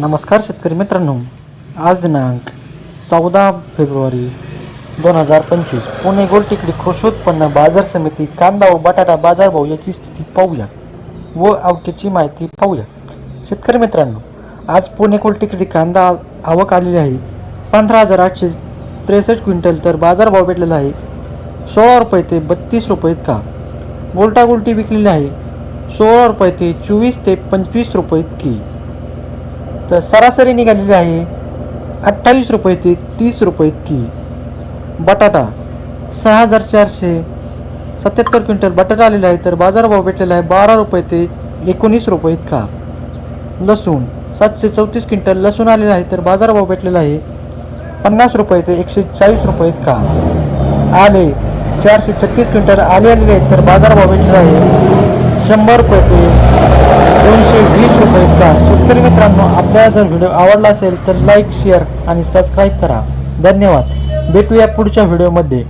नमस्कार शेतकरी मित्रांनो. आज दिनांक चौदा फेब्रुवारी दोन हजार पंचवीस. पुणे गोलटेकडी कृषी उत्पन्न बाजार समिती कांदा व बटाटा बाजारभाव याची स्थिती पाहूया व आवकेची माहिती पाहूया. शेतकरी मित्रांनो आज पुणे गोलटेकडी कांदा आवक आलेली आहे. पंधरा हजार आठशे त्रेसष्ट क्विंटल तर बाजारभाव भेटलेला आहे. सोळा रुपये ते बत्तीस रुपये इतका. गोलटा गोलटी विकलेली आहे. सोळा रुपये ते चोवीस ते पंचवीस रुपये इतकी. तर सरासरी निघालेली आहे अठ्ठावीस रुपये ते तीस रुपये इतकी. बटाटा सहा हजार चारशे सत्याहत्तर क्विंटल बटाटा आलेला आहे तर बाजारभाव भेटलेला आहे बारा रुपये ते एकोणीस रुपये इतका. लसूण सातशे चौतीस क्विंटल लसूण आलेला आहे तर बाजारभाव भेटलेला आहे पन्नास रुपये ते एकशे चाळीस रुपये इतका. आले चारशे छत्तीस क्विंटल आले आलेले आहेत तर बाजारभाव भेटलेला आहे शंभर रुपये ते दोनशे वीस रुपये इतका. शेतकरी मित्रांनो आपल्याला जर व्हिडिओ आवडला असेल तर लाईक शेअर आणि सबस्क्राईब करा. धन्यवाद. भेटूया पुढच्या व्हिडिओमध्ये.